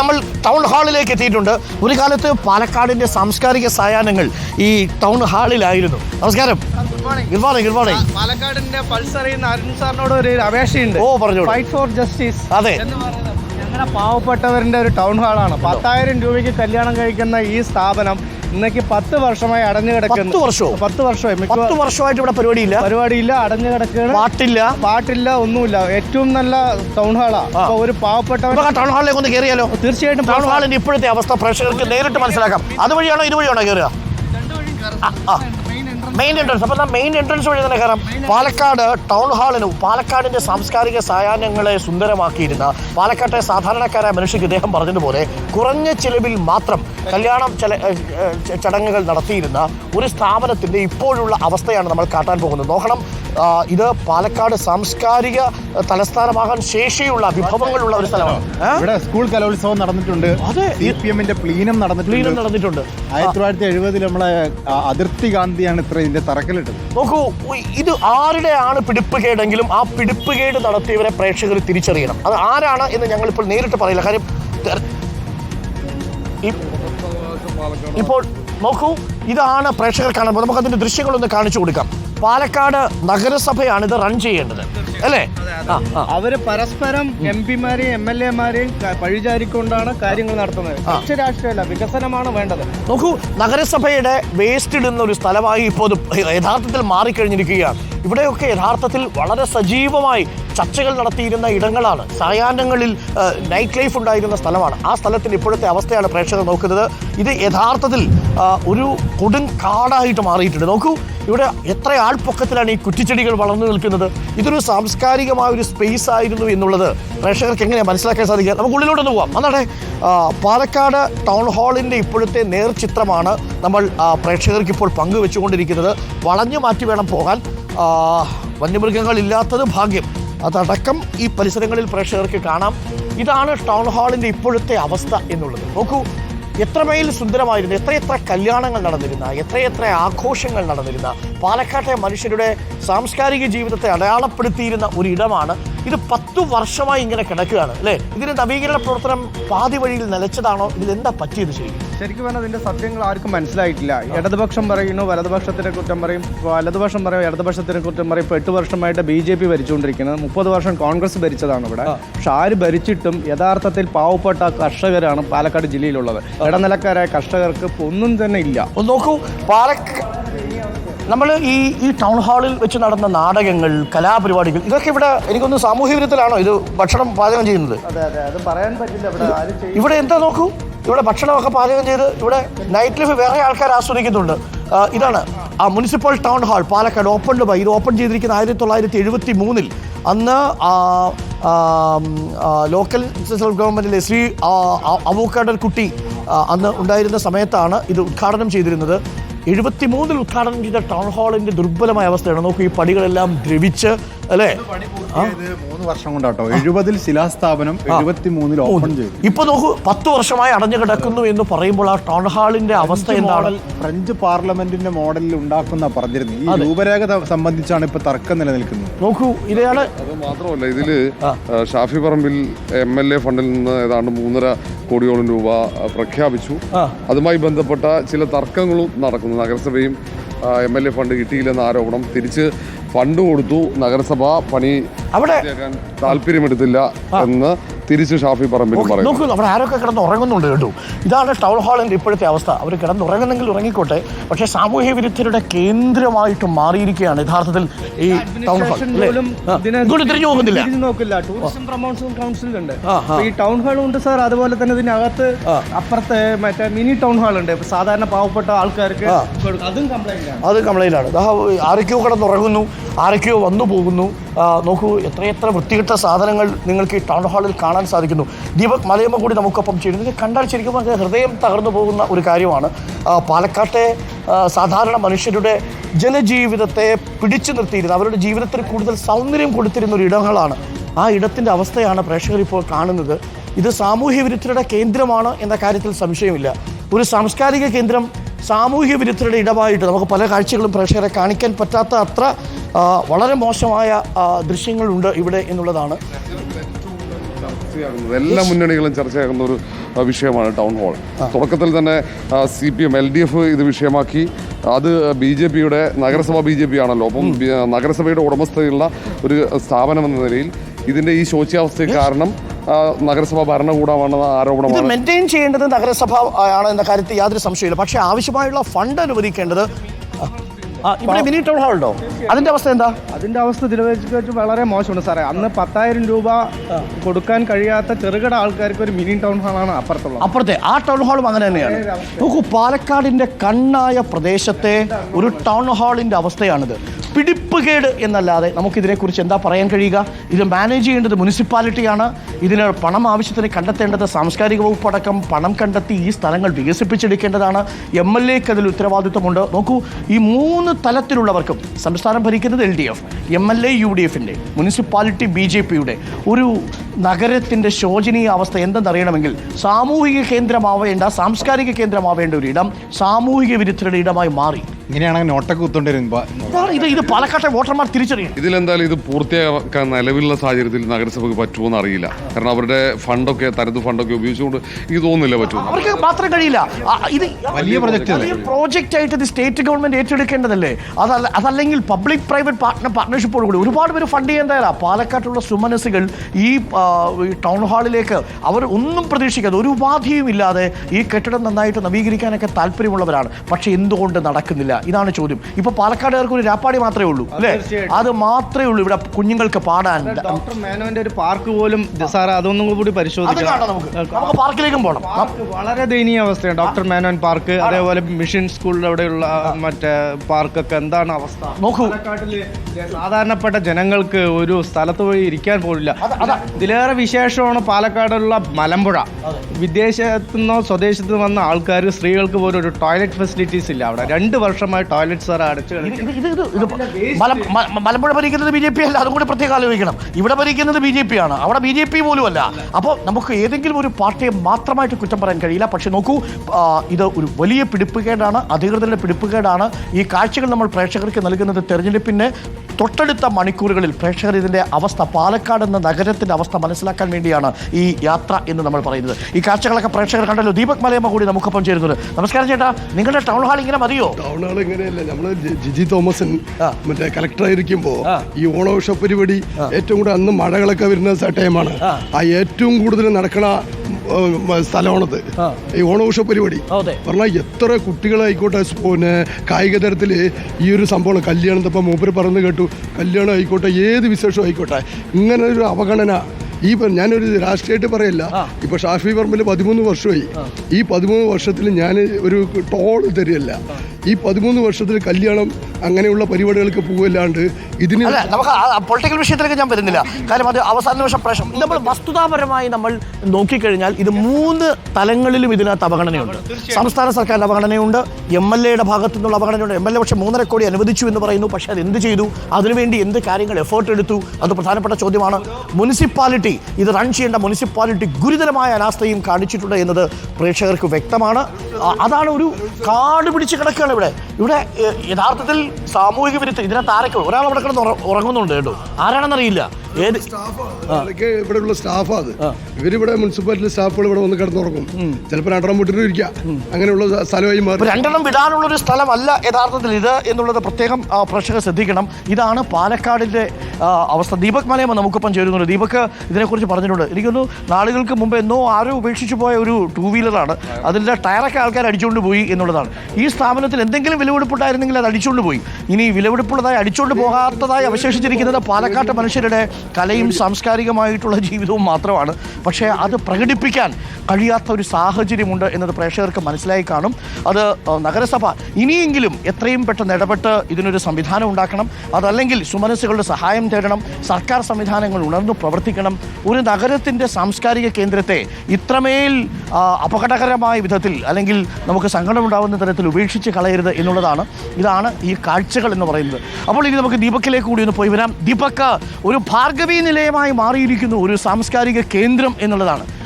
നമ്മൾ ടൗൺ ഹാളിലേക്ക് എത്തിയിട്ടുണ്ട്. ഒരു കാലത്ത് പാലക്കാടിന്റെ സാംസ്കാരിക സായാഹ്നങ്ങൾ ഈ ടൗൺ ഹാളിലായിരുന്നു. നമസ്കാരം. ഗുഡ് മോർണിംഗ് ഗുഡ് മോർണിംഗ് പാലക്കാടിന്റെ പൾസ് അറിയുന്ന അരുൺ സാറിനോട് ഒരു അപേക്ഷയുണ്ട്. ഓ പറഞ്ഞു ഫൈറ്റ് ഫോർ ജസ്റ്റിസ് അതെ. ഞങ്ങളുടെ പാവപ്പെട്ടവരുടെ ഒരു ടൗൺ ഹാളാണ്. പത്തായിരം രൂപയ്ക്ക് കല്യാണം കഴിക്കുന്ന ഈ സ്ഥാപനം ഇന്നേക്ക് പത്ത് വർഷമായി അടഞ്ഞു കിടക്കുന്നു. പത്ത് വർഷമോ? പത്ത് വർഷമായി. പത്ത് വർഷമായിട്ട് ഇവിടെ പരിപാടിയില്ല. പരിപാടിയില്ല അടഞ്ഞു കിടക്കുകയാണ്. പാട്ടില്ല. പാട്ടില്ല ഒന്നുമില്ല. ഏറ്റവും നല്ല ടൗൺ ഹാളാ ആ. അപ്പൊ ഒരു പാവപ്പെട്ട ടൗൺ ഹാളിലേക്ക് ഒന്ന് കയറിയാലോ തീർച്ചയായിട്ടും ടൗൺ ഹാളിന്റെ ഇപ്പോഴത്തെ അവസ്ഥ പ്രേക്ഷകർക്ക് നേരിട്ട് മനസ്സിലാക്കാം. അതുവഴിയാണോ ഇതുവഴിയാണോ കയറുക മെയിൻ എൻട്രൻസ് അപ്പോൾ മെയിൻ എൻട്രൻസ് വഴി തന്നെ കയറാം. പാലക്കാട് ടൗൺ ഹാളിന് പാലക്കാടിന്റെ സാംസ്കാരിക സായാഹ്നങ്ങളെ സുന്ദരമാക്കിയിരുന്ന പാലക്കാട്ടെ സാധാരണക്കാരായ മനുഷ്യക്ക് ഇദ്ദേഹം പറഞ്ഞതുപോലെ കുറഞ്ഞ ചിലവിൽ മാത്രം കല്യാണം ചില ചടങ്ങുകൾ നടത്തിയിരുന്ന ഒരു സ്ഥാപനത്തിന്റെ ഇപ്പോഴുള്ള അവസ്ഥയാണ് നമ്മൾ കാട്ടാൻ പോകുന്നത്. നോക്കണം ഇത് പാലക്കാട് സാംസ്കാരിക തലസ്ഥാനമാകാൻ ശേഷിയുള്ള വിഭവങ്ങളുള്ള ഒരു സ്ഥലമാണ്. ഇവിടെ സ്കൂൾ കലോത്സവം നടന്നിട്ടുണ്ട്. അതെ. സി പി എമ്മിന്റെ പ്ലീനം നടന്നിട്ടുണ്ട്. നടന്നിട്ടുണ്ട്. ആയിരത്തി തൊള്ളായിരത്തി എഴുപതിൽ നമ്മളെ അതിർത്തി ഗാന്ധിയാണ് ഇത്ര ഇതിന്റെ തറക്കല്ലിട്ടത്. നോക്കൂ ഇത് ആരുടെയാണ് പിടിപ്പുകേടെങ്കിലും ആ പിടിപ്പുകേട് നടത്തിയവരെ പ്രേക്ഷകർ തിരിച്ചറിയണം. അത് ആരാണ് എന്ന് ഞങ്ങൾ ഇപ്പോൾ നേരിട്ട് പറയില്ല. കാര്യം ഇപ്പോൾ നോക്കൂ ഇതാണ് പ്രേക്ഷകർ കാണുമ്പോൾ പോകുന്നത് നമുക്ക് അതിന്റെ ദൃശ്യങ്ങളൊന്ന് കാണിച്ചു കൊടുക്കാം. പാലക്കാട് നഗരസഭയാണ് ഇത് റൺ ചെയ്യേണ്ടത്. അല്ലേ. അവർ പരസ്പരം എം പിമാരെയും എം എൽ എമാരെയും പഴിചാരിക്കൊണ്ടാണ് കാര്യങ്ങൾ നടത്തുന്നത്. പക്ഷെ രാഷ്ട്രീയമല്ല വികസനമാണ് വേണ്ടത്. നോക്കൂ നഗരസഭയുടെ വേസ്റ്റ് ഇടുന്ന ഒരു സ്ഥലമായി ഇപ്പോൾ യഥാർത്ഥത്തിൽ മാറിക്കഴിഞ്ഞിരിക്കുകയാണ്. ഇവിടെയൊക്കെ യഥാർത്ഥത്തിൽ വളരെ സജീവമായി ചർച്ചകൾ നടത്തിയിരുന്ന ഇടങ്ങളാണ്. സായാഹ്നങ്ങളിൽ നൈറ്റ് ലൈഫ് ഉണ്ടായിരുന്ന സ്ഥലമാണ്. ആ സ്ഥലത്തിന്റെ ഇപ്പോഴത്തെ അവസ്ഥയാണ് പ്രേക്ഷകർ നോക്കുന്നത്. ഇത് യഥാർത്ഥത്തിൽ ഒരു കൊടും കാടായിട്ട് മാറിയിട്ടുണ്ട്. നോക്കൂ ഇവിടെ എത്ര ആൾപ്പൊക്കത്തിലാണ് ഈ കുറ്റിച്ചെടികൾ വളർന്നു നിൽക്കുന്നത്. ഇതൊരു സാംസ്കാരികമായ ഒരു സ്പേസ് ആയിരുന്നു എന്നുള്ളത് പ്രേക്ഷകർക്ക് എങ്ങനെ മനസ്സിലാക്കാൻ സാധിക്കുക? നമുക്ക് ഉള്ളിലോട്ടൊന്ന് പോവാം. അന്നാടെ പാലക്കാട് ടൗൺ ഹാളിന്റെ ഇപ്പോഴത്തെ നേർചിത്രമാണ് നമ്മൾ പ്രേക്ഷകർക്ക് ഇപ്പോൾ പങ്കുവെച്ചുകൊണ്ടിരിക്കുന്നത്. വളഞ്ഞു മാറ്റി വേണം പോകാൻ. വന്യമൃഗങ്ങളില്ലാത്തത് ഭാഗ്യം. അതടക്കം ഈ പരിസരങ്ങളിൽ പ്രേക്ഷകർക്ക് കാണാം. ഇതാണ് ടൗൺ ഹാളിന്റെ ഇപ്പോഴത്തെ അവസ്ഥ എന്നുള്ളത്. നോക്കൂ എത്രമേൽ സുന്ദരമായിരുന്നു എത്രയെത്ര കല്യാണങ്ങൾ നടന്നിരുന്ന എത്രയെത്ര ആഘോഷങ്ങൾ നടന്നിരുന്ന പാലക്കാട്ടെ മനുഷ്യരുടെ സാംസ്കാരിക ജീവിതത്തെ അടയാളപ്പെടുത്തിയിരുന്ന ഒരു ഇടമാണ് ഇത് പത്തു വർഷമായി ഇങ്ങനെ കിടക്കുകയാണ് അല്ലേ? ഇതിന് നവീകരണ പ്രവർത്തനം പാതി വഴിയിൽ നിലച്ചതാണോ? ഇതിൽ എന്താ പറ്റിയത് ശരിക്കും ശരിക്കും പറഞ്ഞാൽ അതിന്റെ സത്യങ്ങൾ ആർക്കും മനസ്സിലായിട്ടില്ല. ഇടതുപക്ഷം പറയുന്നു വലതുപക്ഷത്തിനെ കുറ്റം പറയും വലതുപക്ഷം പറയും ഇടതുപക്ഷത്തിനെ കുറ്റം പറയും. ഇപ്പൊ എട്ട് വർഷമായിട്ട് ബി ജെ പി ഭരിച്ചുകൊണ്ടിരിക്കുന്നത് മുപ്പത് വർഷം കോൺഗ്രസ് ഭരിച്ചതാണ് ഇവിടെ. പക്ഷെ ആര് ഭരിച്ചിട്ടും യഥാർത്ഥത്തിൽ പാവപ്പെട്ട കർഷകരാണ് പാലക്കാട് ജില്ലയിലുള്ളത്. ഇടനിലക്കാരായ കർഷകർക്ക് ഒന്നും തന്നെ ഇല്ല. ഒന്ന് നോക്കൂ പാലക്ക നമ്മൾ ഈ ഈ ടൗൺ ഹാളിൽ വെച്ച് നടന്ന നാടകങ്ങൾ കലാപരിപാടികൾ ഇതൊക്കെ ഇവിടെ എനിക്കൊന്ന് സാമൂഹ്യ വിരുദ്ധത്തിലാണോ? ഇത് ഭക്ഷണം പാചകം ചെയ്യുന്നത്? അതെ അതെ. അത് പറയാൻ പറ്റില്ല ഇവിടെ. ആരും ചെയ്യും ഇവിടെ എന്താ നോക്കൂ? ഇവിടെ ഭക്ഷണമൊക്കെ പാചകം ചെയ്ത് ഇവിടെ നൈറ്റ് ലൈഫ് വേറെ ആൾക്കാർ ആസ്വദിക്കുന്നുണ്ട്. ആ, ഇതാണ്. ആ municipal town hall Palakkad open by ഇത് ഓപ്പൺ ചെയ്തിരിക്കുന്ന ആയിരത്തി തൊള്ളായിരത്തി എഴുപത്തി മൂന്നിൽ അന്ന് ആ, ആ, ആ, ലോക്കൽ സെൻട്രൽ ഗവൺമെന്റിലെ ശ്രീ ആ, ആ, അവൂക്കാടൻ കുട്ടി ആ, അന്ന് ഉണ്ടായിരുന്ന സമയത്താണ് ഇത് ഉദ്ഘാടനം ചെയ്തിരുന്നത്. എഴുപത്തി മൂന്നിൽ ഉദ്ഘാടനം ചെയ്ത ടൗൺ ഹാളിന്റെ ദുർബലമായ അവസ്ഥയാണ്. നോക്കൂ ഈ പടികളെല്ലാം ദ്രവിച്ച് അല്ലേ? മൂന്ന് വർഷം കൊണ്ടാട്ടോ. എഴുപതിൽ ശിലാസ്ഥാപനം എഴുപത്തി മൂന്നിൽ ഓപ്പൺ ചെയ്തു. ഇപ്പൊ നോക്കൂ പത്ത് വർഷമായി അടഞ്ഞു കിടക്കുന്നു എന്ന് പറയുമ്പോൾ ആ ടൗൺ ഹാളിന്റെ അവസ്ഥ എന്താണ്? ഫ്രഞ്ച് പാർലമെന്റിന്റെ മോഡലിൽ ഉണ്ടാക്കുന്ന പറഞ്ഞിരുന്നു. ഈ രൂപരേഖ സംബന്ധിച്ചാണ് ഇപ്പൊ തർക്കം നിലനിൽക്കുന്നത്. നോക്കൂ ഇതാണ് അത് മാത്രമല്ല ഇതിൽ Shafi Parambil M L A ഫണ്ടിൽ നിന്ന് ഏതാണ്ട് മൂന്നര കോടിയോളം രൂപ പ്രഖ്യാപിച്ചു. അതുമായി അതുമായി ബന്ധപ്പെട്ട ചില തർക്കങ്ങളും നടക്കുന്നു. നഗരസഭയും എം എൽ എ ഫണ്ട് കിട്ടിയില്ലെന്ന ആരോപണം തിരിച്ച് ഫണ്ട് കൊടുത്തു നഗരസഭ പണി അവിടെ താല്പര്യമെടുത്തില്ല എന്ന് തിരിച്ച് ഷാഫി പറമ്പിൽ പറയുന്നു നോക്കൂ അവിടെ ആരൊക്കെ കിടന്ന് ഉറങ്ങുന്നുണ്ട് കേട്ടോ ഇതാണ് ടൗൺ ഹാളിന്റെ ഇപ്പോഴത്തെ അവസ്ഥ. അവർ കിടന്ന് കിടന്നുറങ്ങുന്നെങ്കിൽ ഉറങ്ങിക്കോട്ടെ പക്ഷേ സാമൂഹ്യ വിരുദ്ധരുടെ കേന്ദ്രമായിട്ട് മാറിയിരിക്കുകയാണ് യഥാർത്ഥത്തിൽ ഈ ടൗൺ ഹാൾ. ഇങ്ങോട്ട് തിരിഞ്ഞു പോകുന്നില്ല നോക്കില്ല. ടൂറിസം പ്രൊമോഷൻ കൗൺസിൽ ഉണ്ട്. ഈ ടൗൺ ഹാൾ ഉണ്ട് സാർ. അതുപോലെ തന്നെ ഇതിനകത്ത് അപ്പുറത്തെ മറ്റേ മിനി ടൗൺ ഹാൾ ഉണ്ട്. സാധാരണ പാവപ്പെട്ട ആൾക്കാർക്ക്. അതും കംപ്ലൈന്റ് ആണ്. അത് കംപ്ലൈന്റ് ആണ്. ആരൊക്കെയോ കിടന്നുറങ്ങുന്നു ആരൊക്കെയോ വന്നു പോകുന്നു. നോക്കൂ നോക്കൂ എത്രയെത്ര വൃത്തികെട്ട സാധനങ്ങൾ നിങ്ങൾക്ക് ഈ ടൗൺ ഹാളിൽ കാണാൻ സാധിക്കുന്നു. ദീപക് മലയമ്മ കൂടി നമുക്കൊപ്പം ചേരുന്നു. ഇത് കണ്ടാൽ ശരിക്കും ഹൃദയം തകർന്നു പോകുന്ന ഒരു കാര്യമാണ്. പാലക്കാട്ടെ സാധാരണ മനുഷ്യരുടെ ജനജീവിതത്തെ പിടിച്ചു നിർത്തിയിരുന്ന അവരുടെ ജീവിതത്തിന് കൂടുതൽ സൗന്ദര്യം കൊടുത്തിരുന്ന ഒരു ഇടങ്ങളാണ്. ആ ഇടത്തിന്റെ അവസ്ഥയാണ് പ്രേക്ഷകർ ഇപ്പോൾ കാണുന്നത്. ഇത് സാമൂഹ്യ വിരുദ്ധരുടെ കേന്ദ്രമാണ് എന്ന കാര്യത്തിൽ സംശയമില്ല. ഒരു സാംസ്കാരിക കേന്ദ്രം സാമൂഹ്യ വിരുദ്ധരുടെ ഇടമായിട്ട് നമുക്ക് പല കാഴ്ചകളും പ്രേക്ഷകരെ കാണിക്കാൻ പറ്റാത്ത അത്ര വളരെ മോശമായ ദൃശ്യങ്ങളുണ്ട് ഇവിടെ എന്നുള്ളതാണ്. ചർച്ചയാകുന്നത്. എല്ലാ മുന്നണികളും ചർച്ചയാകുന്ന ഒരു വിഷയമാണ് ടൗൺ ഹാൾ തുടക്കത്തിൽ തന്നെ C P M L D F ഇത് വിഷയമാക്കി. അത് ബി ജെ പിയുടെ നഗരസഭ ബി ജെ പി ആണല്ലോ. അപ്പം നഗരസഭയുടെ ഉടമസ്ഥതയുള്ള ഒരു സ്ഥാപനം എന്ന നിലയിൽ ഇതിന്റെ ഈ ശോച്യാവസ്ഥയ്ക്ക് കാരണം നഗരസഭ ഭരണകൂടമാണെന്ന ആരോപണമാണ്. മെയിന്റെയിൻ ചെയ്യേണ്ടത് നഗരസഭ ആണ് എന്ന കാര്യത്തിൽ യാതൊരു സംശയമില്ല പക്ഷേ ആവശ്യമായുള്ള ഫണ്ട് അനുവദിക്കേണ്ടത് ഇവിടെ മിനി ടൗൺ ഹാൾ ഉണ്ടോ? അതിന്റെ അവസ്ഥ എന്താ? അതിന്റെ അവസ്ഥ തിരുവനന്തപുരത്ത് വളരെ മോശമാണ് സാറേ. അന്ന് പത്തായിരം രൂപ കൊടുക്കാൻ കഴിയാത്ത ചെറുകിട ആൾക്കാർക്ക് ഒരു മിനി ടൗൺ ഹാളാണ് അപ്പുറത്തുള്ളത്. അപ്പുറത്തെ ആ ടൗൺ ഹാളും അങ്ങനെ തന്നെയാണ്. നോക്കൂ പാലക്കാടിന്റെ കണ്ണായ പ്രദേശത്തെ ഒരു ടൗൺ ഹാളിന്റെ അവസ്ഥയാണിത്. പിടിപ്പുകേട് എന്നല്ലാതെ നമുക്കിതിനെക്കുറിച്ച് എന്താ പറയാൻ കഴിയുക? ഇത് മാനേജ് ചെയ്യേണ്ടത് മുനിസിപ്പാലിറ്റിയാണ് ഇതിന് പണം ആവശ്യത്തിന് കണ്ടെത്തേണ്ടത് സാംസ്കാരിക വകുപ്പ് അടക്കം പണം കണ്ടെത്തി ഈ സ്ഥലങ്ങൾ വികസിപ്പിച്ചെടുക്കേണ്ടതാണ്. എം എൽ എക്ക് അതിൽ ഉത്തരവാദിത്വമുണ്ട്. നോക്കൂ ഈ മൂന്ന് തലത്തിലുള്ളവർക്കും സംസ്ഥാനം ഭരിക്കുന്നത് L D F M L A U D എഫിന്റെ മുനിസിപ്പാലിറ്റി ബി ജെ പിയുടെ. ഒരു നഗരത്തിന്റെ ശോചനീയ അവസ്ഥ എന്തെന്നറിയണമെങ്കിൽ സാമൂഹിക കേന്ദ്രമാവേണ്ട സാംസ്കാരിക കേന്ദ്രമാവേണ്ട ഒരു ഇടം സാമൂഹിക വിരുദ്ധരുടെ ഇടമായി മാറി. ഇങ്ങനെയാണെങ്കിൽ നോട്ടൊക്കെ കുത്തോണ്ടിരുന്നു ഇതാണ് ഇത് ഇത് പാലക്കാട്ടെ വോട്ടർമാർ തിരിച്ചറിയണം. ഇതിലെന്തായാലും ഇത് പൂർത്തിയാക്കാൻ നിലവിലുള്ള സാഹചര്യത്തിൽ നഗരസഭയ്ക്ക് പറ്റുമോ അറിയില്ല കാരണം അവരുടെ ഫണ്ടൊക്കെ തരത് ഫണ്ടൊക്കെ ഉപയോഗിച്ചുകൊണ്ട് എനിക്ക് തോന്നുന്നില്ല പറ്റും അവർക്ക് മാത്രം കഴിയില്ല. ആ, ഇത് വലിയ പ്രോജക്റ്റ് അല്ലേ? വലിയ പ്രോജക്റ്റ് ആയിട്ട് ഇത് സ്റ്റേറ്റ് ഗവൺമെന്റ് ഏറ്റെടുക്കേണ്ടതല്ലേ? അതല്ല അതല്ലെങ്കിൽ പബ്ലിക് പ്രൈവറ്റ് പാർട്ട്ണർ പാർട്ട്ണർഷിപ്പോട് കൂടി ഒരുപാട് പേര് ഫണ്ട് ചെയ്യാൻ തയ്യാറാ. പാലക്കാട്ടുള്ള സുമനസുകൾ ഈ ആ, ഈ ടൗൺ ഹാളിലേക്ക് അവർ ഒന്നും പ്രതീക്ഷിക്കാതെ ഒരു ഉപാധിയും ഇല്ലാതെ ഈ കെട്ടിടം നന്നായിട്ട് നവീകരിക്കാനൊക്കെ താല്പര്യമുള്ളവരാണ്. പക്ഷെ എന്തുകൊണ്ട് നടക്കുന്നില്ല? ഇതാണ് ചോദ്യം. ഇപ്പൊ പാലക്കാടുകാർക്ക് ഒരു രാപ്പാടി മാത്രമേ ഉള്ളൂ അല്ലേ? തീർച്ചയായിട്ടും. അത് മാത്രമേ ഉള്ളൂ ഇവിടെ കുഞ്ഞുങ്ങൾക്ക് പാടാൻ. ഡോക്ടർ മേനോന്റെ ഒരു പാർക്ക് പോലും സാറേ അതൊന്നും കൂടി പരിശോധിക്കാം. നമുക്ക്. പാർക്കിലേക്കും പോകണം വളരെ ദയനീയ അവസ്ഥയാണ്. ഡോക്ടർ മേനോൻ പാർക്ക് അതേപോലെ മിഷൻ സ്കൂളിൽ അവിടെയുള്ള മറ്റേ പാർക്കൊക്കെ എന്താണ് അവസ്ഥ? നോക്കൂ. സാധാരണപ്പെട്ട ജനങ്ങൾക്ക് ഒരു സ്ഥലത്ത് പോയി ഇരിക്കാൻ പോലില്ല. ഇതിലേറെ വിശേഷമാണ് പാലക്കാടുള്ള മലമ്പുഴ. വിദേശത്തു നിന്നോ സ്വദേശത്ത് വന്ന ആൾക്കാർ സ്ത്രീകൾക്ക് പോലും ഒരു ടോയ്ലറ്റ് ഫെസിലിറ്റീസ് ഇല്ല അവിടെ. രണ്ട് വർഷമായി ടോയ്ലറ്റ് സാർ അടച്ചു മലമ്പുഴ ഭരിക്കുന്നത് ബി ജെ പി അല്ല. അതും കൂടി പ്രത്യേകം ആലോചിക്കണം. ഇവിടെ ഭരിക്കുന്നത് ബി ജെ പി ആണ്. അവിടെ ബി ജെ പി പോലും അല്ല അപ്പോൾ നമുക്ക് ഏതെങ്കിലും ഒരു പാർട്ടിയെ മാത്രമായിട്ട് കുറ്റം പറയാൻ കഴിയില്ല. പക്ഷേ നോക്കൂ ഇത് ഒരു വലിയ പിടിപ്പുകേടാണ് അധികൃതരുടെ പിടിപ്പുകേടാണ്. ഈ കാഴ്ചകൾ നമ്മൾ പ്രേക്ഷകർക്ക് നൽകുന്നത് തെരഞ്ഞെടുപ്പിന് തൊട്ടടുത്ത മണിക്കൂറുകളിൽ പ്രേക്ഷകർ ഇതിന്റെ അവസ്ഥ പാലക്കാട് എന്ന നഗരത്തിന്റെ അവസ്ഥ മനസ്സിലാക്കാൻ വേണ്ടിയാണ് ഈ യാത്ര എന്ന് നമ്മൾ പറയുന്നത്. ഈ കാഴ്ചകളൊക്കെ പ്രേക്ഷകർ കണ്ടല്ലോ. ദീപക് മലയമ്മ കൂടി നമുക്കൊപ്പം ചേരുന്നത്. നമസ്കാരം ചേട്ടാ നിങ്ങളുടെ ടൗൺ ഹാൾ ഇങ്ങനെ മതിയോ? ടൗൺ ഹാൾ ഇങ്ങനെയല്ല നമ്മൾ ജിജി തോമസൻ. മറ്റേ കളക്ടറായിരിക്കുമ്പോ ആയിരിക്കുമ്പോൾ ഈ ഓണോഷ പരിപാടി ഏറ്റവും കൂടെ അന്ന് മഴകളൊക്കെ വരുന്ന ടൈമാണ്. ആ. ഏറ്റവും കൂടുതൽ നടക്കണ സ്ഥലമാണത്. ഈ ഓണഘോഷ പരിപാടി. പറഞ്ഞാൽ എത്ര കുട്ടികളായിക്കോട്ടെ പിന്നെ കായിക തരത്തിൽ ഈ ഒരു സംഭവം കല്യാണം ഇപ്പം മൂപ്പര് പറഞ്ഞു കേട്ടു. കല്യാണം ആയിക്കോട്ടെ ഏത് വിശേഷം ആയിക്കോട്ടെ. ഇങ്ങനെ ഒരു അവഗണന ഈ ഞാനൊരു രാഷ്ട്രീയമായിട്ട് പറയല്ല. ഇപ്പൊ ഷാഫി പറമ്പിൽ പതിമൂന്ന് വർഷമായി. ഈ പതിമൂന്ന് വർഷത്തിൽ ഞാൻ ഒരു ടോൾ തരികയല്ല. ഈ പതിമൂന്ന് വർഷത്തിൽ കല്യാണം അങ്ങനെയുള്ള പരിപാടികൾക്ക് പോകല്ലാണ്ട് ഇതിന് നമുക്ക് പൊളിറ്റിക്കൽ വിഷയത്തിലേക്ക് ഞാൻ വരുന്നില്ല. കാര്യം അത് അവസാന നിമിഷം പ്രശ്നം. നമ്മൾ വസ്തുതാപരമായി നമ്മൾ നോക്കിക്കഴിഞ്ഞാൽ ഇത് മൂന്ന് തലങ്ങളിലും ഇതിനകത്ത് അവഗണനയുണ്ട്. സംസ്ഥാന സർക്കാരിന്റെ അവഗണനയുണ്ട്. എം എൽ എയുടെ ഭാഗത്തു നിന്നുള്ള അവഗണനയുണ്ട്. എം എൽ എ പക്ഷേ മൂന്നര കോടി അനുവദിച്ചു എന്ന് പറയുന്നു. പക്ഷേ അത് എന്ത് ചെയ്തു? അതിനുവേണ്ടി എന്ത് കാര്യങ്ങൾ എഫേർട്ട് എടുത്തു? അത് പ്രധാനപ്പെട്ട ചോദ്യമാണ്. മുനിസിപ്പാലിറ്റി ഇത് റൺ ചെയ്യേണ്ട മുനിസിപ്പാലിറ്റി ഗുരുതരമായ അനാസ്ഥയും കാണിച്ചിട്ടുണ്ട് എന്നത് പ്രേക്ഷകർക്ക് വ്യക്തമാണ്. അതാണ് ഒരു കാട് പിടിച്ച് കിടക്കുകയാണ് ഇവിടെ. ഇവിടെ യഥാർത്ഥത്തിൽ സാമൂഹിക വിരുദ്ധ ഇതിനകത്ത് ആരൊക്കെ ഒരാൾ അവിടെ കിടന്ന് ഉറങ്ങുന്നുണ്ട് കേട്ടോ. ആരാണെന്നറിയില്ല. ഏത്? ഇവിടെയുള്ള സ്റ്റാഫാ അത്. ഇവരിവിടെ മുനിസിപ്പാലിറ്റി സ്റ്റാഫുകൾ ഇവിടെ വന്ന് കിടന്നുറങ്ങും. ചിലപ്പോൾ രണ്ടെണ്ണം മുട്ടിട്ട് ഇരിക്കാം. അങ്ങനെയുള്ള സ്ഥ- സ്ഥലമായി മാറും. രണ്ടെണ്ണം വിടാനുള്ള ഒരു സ്ഥലമല്ല യഥാർത്ഥത്തിൽ ഇത് എന്നുള്ളത് പ്രത്യേകം പ്രേക്ഷകർ ശ്രദ്ധിക്കണം. ഇതാണ് പാലക്കാടിന്റെ അവസ്ഥ. ദീപക് മലയമ്മ നമുക്കൊപ്പം ചേരുന്നുണ്ട്. ദീപക് ഇതിനെക്കുറിച്ച് പറഞ്ഞിട്ടുണ്ട്. എനിക്കൊന്നു നാളുകൾക്ക് മുമ്പ് എന്നോ ആരോ ഉപേക്ഷിച്ചു പോയ ഒരു ടൂ വീലറാണ് അതിന്റെ ടയറൊക്കെ ആൾക്കാർ അടിച്ചുകൊണ്ട് പോയി എന്നുള്ളതാണ്. ഈ സ്ഥാപനത്തിൽ എന്തെങ്കിലും വിലപിടിപ്പുണ്ടായിരുന്നെങ്കിൽ അത് അടിച്ചുകൊണ്ട് പോയി. ഇനി വിലപിടിപ്പുള്ളതായി അടിച്ചുകൊണ്ട് പോകാത്തതായി അവശേഷിച്ചിരിക്കുന്നത് പാലക്കാട്ട് മനുഷ്യരുടെ കലയും സാംസ്കാരികമായിട്ടുള്ള ജീവിതവും മാത്രമാണ്. പക്ഷേ അത് പ്രകടിപ്പിക്കാൻ കഴിയാത്ത ഒരു സാഹചര്യമുണ്ട് എന്നത് പ്രേക്ഷകർക്ക് മനസ്സിലായി കാണും. അത് നഗരസഭ ഇനിയെങ്കിലും എത്രയും പെട്ടെന്ന് ഇടപെട്ട് ഇതിനൊരു സംവിധാനം ഉണ്ടാക്കണം. അതല്ലെങ്കിൽ സുമനസ്സുകളുടെ സഹായം തേടണം. സർക്കാർ സംവിധാനങ്ങൾ ഉണർന്നു പ്രവർത്തിക്കണം. ഒരു നഗരത്തിന്റെ സാംസ്കാരിക കേന്ദ്രത്തെ ഇത്രമേൽ അപകടകരമായ വിധത്തിൽ അല്ലെങ്കിൽ നമുക്ക് സങ്കടമുണ്ടാകുന്ന തരത്തിൽ ഉപേക്ഷിച്ച് കളയരുത് എന്നുള്ളതാണ്. ഇതാണ് ഈ കാഴ്ചകൾ എന്ന് പറയുന്നത്. അപ്പോൾ ഇനി നമുക്ക് ദീപക്കിലേക്ക് കൂടി ഒന്ന് പോയി വരാം. ദീപക്ക ഒരു ഭാർഗവീ നിലയമായി മാറിയിരിക്കുന്നു ഒരു സാംസ്കാരിക കേന്ദ്രം എന്നുള്ളതാണ്.